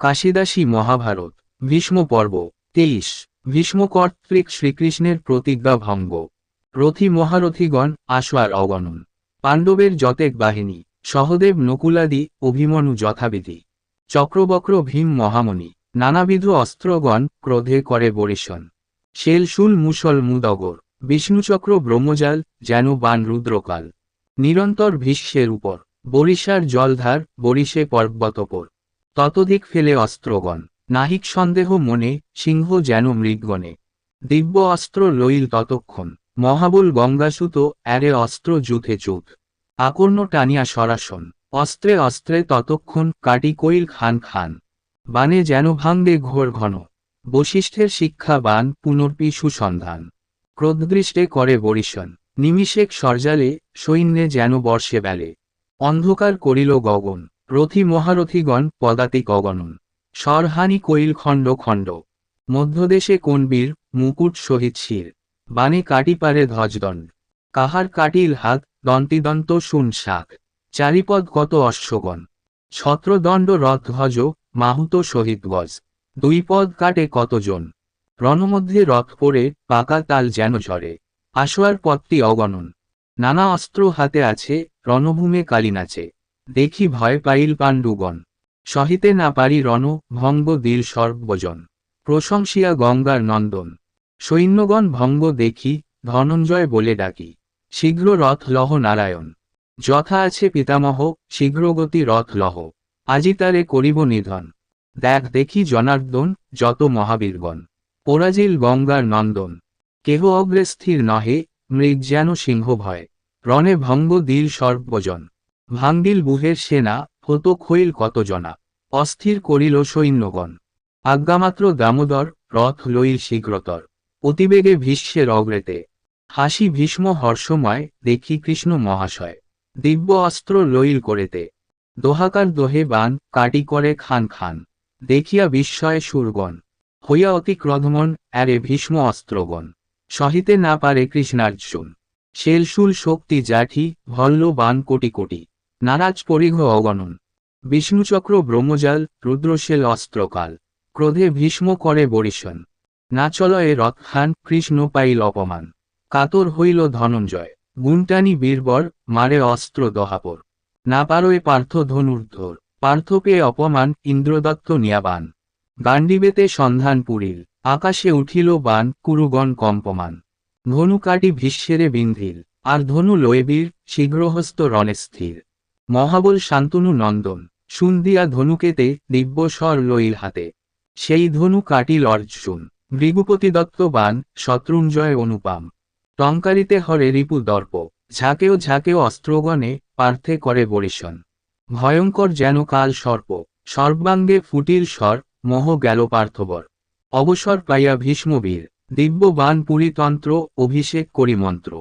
কাশিদাসী মহাভারত, ভীষ্ম পর্ব, তেইশ। ভীষ্ম কর্তৃক শ্রীকৃষ্ণের প্রতিজ্ঞা ভঙ্গ। রথি মহারথীগণ আশ্বার অগণন। পাণ্ডবের যতেক বাহিনী, সহদেব নকুলাদি, অভিমনু যথাবিধি। চক্রবক্র ভীম মহামণি, নানাবিধ অস্ত্রগণ ক্রোধে করে বরিশন। শেলশুল মুসল মুদগর, বিষ্ণুচক্র ব্রহ্মজাল, যেন বান রুদ্রকাল। নিরন্তর ভীষ্মের উপর, বরিশার জলধার, বরিশে পর্বতপর। ততধিক ফেলে অস্ত্রগণ। নাহিক সন্দেহ মনে, সিংহ যেন মৃগগণে দিব্য অস্ত্র লইল ততক্ষণ। মহাবুল গঙ্গাসুত, অ্যারে অস্ত্র যুথে চুত আকর্ণ টানিয়া সরাসন। অস্ত্রে অস্ত্রে ততক্ষণ কাটি কইল খান খান। বানে যেন ভাঙ্গে ঘোর ঘন। বশিষ্ঠের শিক্ষা বান পুনর্পি সুসন্ধান। ক্রোধদৃষ্টে করে বরিশন। নিমিষেক সরজালে, সৈন্যে যেন বর্ষে বেলে। অন্ধকার করিল গগন। রথী মহারথীগণ পদাতিক অগণন। সরহানি কইল খণ্ড খণ্ড। মধ্যদেশে কোন বীর মুকুট সহিত শির। বানে কাটি পারে ধ্বজদণ্ড। কাহার কাটিল হাত, দন্তিদন্ত শুন শাক। চারিপদ কত অশ্বগণ। ছত্রদণ্ড রথ ধ্বজ, মাহুত শহীদ গজ। দুই পদ কাটে কতজন রণমধ্যে রথ পড়ে, পাকা তাল যেন ঝরে। আশোয়ার পথটি অগণন। নানা অস্ত্র হাতে আছে, রণভূমে কালী নাচে দেখি ভয় পাইল পাণ্ডুগণ। সহিতে না পারি রণ, ভঙ্গ, দিল, সর্বজন। প্রশংসিয়া গঙ্গার নন্দন। সৈন্যগণ ভঙ্গ দেখি, ধনঞ্জয় বলে ডাকি। শীঘ্র রথ লহ নারায়ণ। যথা আছে পিতামহ, শীঘ্রগতি রথ লহ। আজি তারে করিব নিধন। দেখ দেখি জনার্দন, যত মহাবীরগণ। পরাজিল গঙ্গার নন্দন। কেহ অগ্রে স্থির নহে, মৃগ যেন সিংহ ভয়। রণে ভঙ্গ, দিল, সর্বজন। ভাঙ্গিল বুহের সেনা হত খইল কত জনা অস্থির করিল সৈন্যগণ। আজ্ঞামাত্র দামোদর, রথ লইল শীঘ্রতর। অতিবেগে ভীষ্মের অগ্রেতে। হাসি ভীষ্ম হর্ষময়, দেখি কৃষ্ণ মহাশয়। দিব্য অস্ত্র লইল করেতে। দোহাকার দোহে বান, কাটি করে খান খান। দেখিয়া বিস্ময়ে সুরগণ। হইয়া অতি ক্রধমন অ্যারে ভীষ্ম অস্ত্রগণ। সহিতে না পারে কৃষ্ণার্জুন। শেলশুল শক্তি জাঠি ভল্ল বান কোটি কোটি। নারাজ পরিঘ অগণন। বিষ্ণুচক্র ব্রহ্মজাল, রুদ্রশীল অস্ত্রকাল। ক্রোধে ভীষ্ম করে বরিশন। না চলয়ে রথখান কৃষ্ণ পাইল অপমান। কাতর হইল ধনঞ্জয়। গুণটানি বীরবর, মারে অস্ত্র দহাপর। না পারোয় পার্থ ধনুর্ধর। পার্থ পেয়ে অপমান, ইন্দ্রদত্ত নিয়াবান। গান্ডিবেতে সন্ধান পুরিল আকাশে উঠিল বান, কুরুগণ কম্পমান। ধনু কাটি ভীষ্মেরে বিন্ধিল। আর ধনু লয়েবীর, শীঘ্রহস্ত রণে স্থির। মহাবল শান্তনু নন্দন সুন্দিয়া ধনুকেতে দিব্যস্বর লইল হাতে। সেই ধনু কাটিল অর্জুন, ভৃগুপতি দত্ত বান, শত্রুঞ্জয় অনুপাম। টঙ্কারিতে হরে রিপু দর্প, ঝাঁকেও ঝাঁকেও অস্ত্রগণে পার্থে করে বরিশন। ভয়ঙ্কর যেন কাল সর্প, সর্বাঙ্গে ফুটির স্বর, মোহ গেল পার্থবর। অবসর পাইয়া ভীষ্মবীর, দিব্য বান পুরীতন্ত্র অভিষেক করি মন্ত্র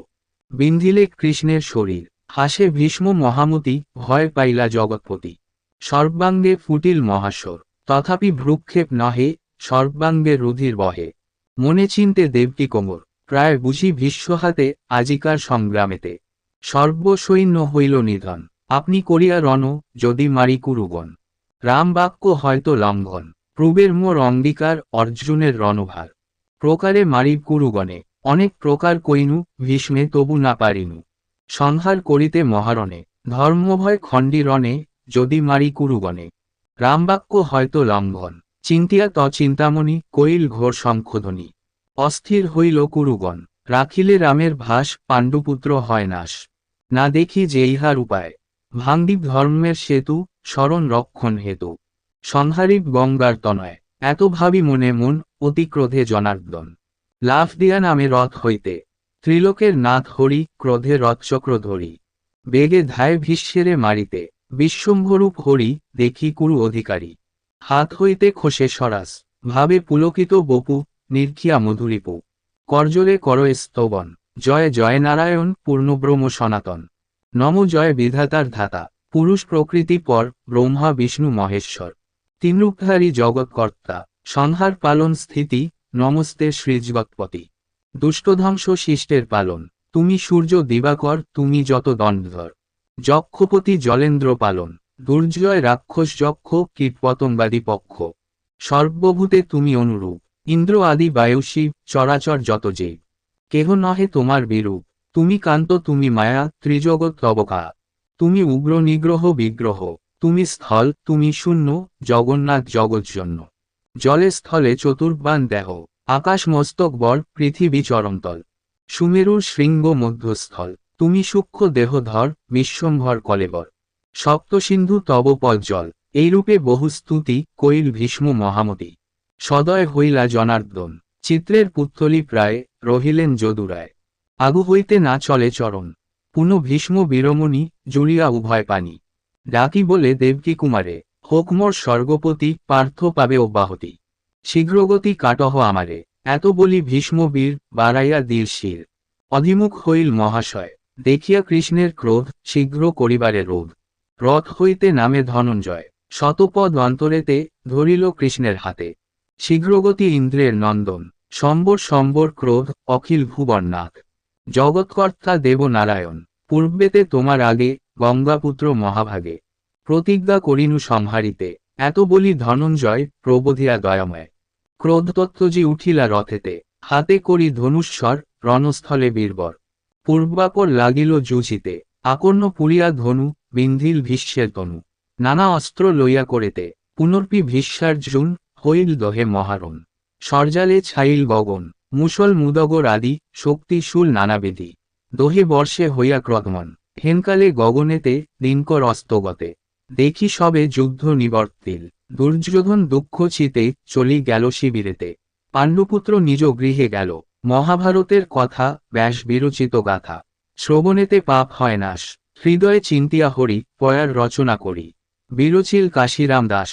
বিন্ধিলে কৃষ্ণের শরীর হাসে ভীষ্ম মহামতি, ভয় পাইলা জগৎপতি। সর্বাঙ্গে ফুটিল মহাস্বর, তথাপি ভ্রুক্ষেপ নহে, সর্বাঙ্গে রুধির বহে। মনে চিনতে দেবকি কোমর, প্রায় বুঝি ভীষ্মহাতে আজিকার সংগ্রামেতে। সর্বসৈন্য হইল নিধন, আপনি করিয়া রণ, যদি মারি কুরুগণ। রাম বাক্য হয়তো লঙ্ঘন প্রবের মোর অঙ্গীকার অর্জুনের রণভার। প্রকারে মারি কুরুগণে, অনেক প্রকার কইনু, ভীষ্মে তবু না পারিনু। সংহার করিতে মহারণে, ধর্মভয় খণ্ডী রণে, যদি মারি কুরুগণে রামবাক্য হয়তো লঙ্ঘন চিন্তিয়া তচিন্তামণি কইল ঘোর শঙ্খধ্বনি। অস্থির হইল কুরুগণ রাখিলে রামের ভাস, পাণ্ডুপুত্র হয় নাশ। না দেখি যে ইহার উপায় ভাঙ্গিব ধর্মের সেতু স্মরণ রক্ষণ হেতু। সংহারিব গঙ্গার তনয়, এত ভাবি মনে মন, অতিক্রোধে জনার্দন। লাফ দিয়া নামে রথ হইতে ত্রিলোকের নাথ হরি, ক্রোধে রথচক্র ধরি। বেগে ধায় ভীষ্মেরে মারিতে, বিশ্বম্ভরূপ হরি, দেখি কুরু অধিকারী। হাত হইতে খসে সরাস, ভাবে পুলকিত বপু নির্খিয়া মধুরিপু। করজরে কর স্তবন, জয় জয় নারায়ণ পূর্ণব্রহ্ম সনাতন। নম জয় বিধাতার ধাতা, পুরুষ প্রকৃতি পর, ব্রহ্মা বিষ্ণু মহেশ্বর। তিনরূপধারী জগৎকর্তা সংহার পালন স্থিতি, নমস্তে শ্রীজগৎপতি। দুষ্টধ্বংস শিষ্টের পালন। তুমি সূর্য দিবাকর, তুমি যত দণ্ডধর। যক্ষপতি জলেন্দ্র পালন। দুর্জয় রাক্ষস যক্ষ কীটপতঙ্গাদি পক্ষ। সর্বভূতে তুমি অনুরূপ। ইন্দ্র আদি বায়ুশিব চরাচর যত যে কেহ নহে তোমার বিরূপ। তুমি কান্ত, তুমি মায়া, ত্রিজগৎ তবকা। তুমি উগ্র, নিগ্রহ, বিগ্রহ। তুমি স্থল, তুমি শূন্য, জগন্নাথ জগৎজন্য জলে স্থলে চতুর্বান দেহ। আকাশ মস্তক বর পৃথিবী চরমতল সুমেরুর শৃঙ্গ মধ্যস্থল। তুমি সূক্ষ্ম দেহধর বিশ্বম্ভর কলেবর সপ্ত সিন্ধু তব জল। এইরূপে বহু স্তুতি, কৈল ভীষ্ম মহামতি। সদয় হইলা জনার্দন। চিত্রের পুত্তলি প্রায়, রহিলেন যদুরায়। আগু হইতে না চলে চরণ। পুনঃ ভীষ্ম বীরমণি, জুড়িয়া উভয় পানি ডাকি বলে দেবকী কুমারে, হোকমোর স্বর্গপতি, পার্থ পাবে অব্যাহতি। শীঘ্রগতি কাটহ আমারে। এত বলি ভীষ্মবীর বাড়াইয়া দীর শির। অধিমুখ হইল মহাশয়। দেখিয়া কৃষ্ণের ক্রোধ শীঘ্র করিবারে রোধ। রথ হইতে নামে ধনঞ্জয়। শতপদ অন্তরেতে ধরিল কৃষ্ণের হাতে। শীঘ্রগতি ইন্দ্রের নন্দন। সম্বর সম্বর ক্রোধ অখিল ভুবরনাথ জগৎকর্তা দেবনারায়ণ, পূর্বেতে তোমার আগে গঙ্গাপুত্র মহাভাগে। প্রতিজ্ঞা করিনু সংহারিতে। এত বলি ধনঞ্জয়, প্রবোধিয়া দয়াময়। ক্রোধতত্ত্বজি উঠিলা রথেতে, হাতে করি ধনুস্বর রণস্থলে বীরবর। পূর্বাপর লাগিল জুঝিতে আকর্ণ পুরিয়া ধনু, বিন্ধিল ভীষ্মের তনু। নানা অস্ত্র লইয়া করেতে, পুনর্পি ভীষ্মার্জুন হইল দহে মহারণ। সরজালে ছাইল গগন মুসল মুদগর আদি, শক্তিশূল নানাবিধি। দহে বর্ষে হইয়া ক্রদমন। হেনকালে গগনেতে, দিনকর অস্তগতে। দেখি সবে যুদ্ধ নিবর্তিল। দুর্যোধন দুঃখ চিতে চলি গেল শিবিরেতে। পাণ্ডুপুত্র নিজ গৃহে গেল। মহাভারতের কথা, ব্যাস বিরচিত গাথা। শ্রবণেতে পাপ হয় নাশ। হৃদয়ে চিন্তিয়া হরি, পয়ার রচনা করি। বিরচিল কাশিরাম দাস।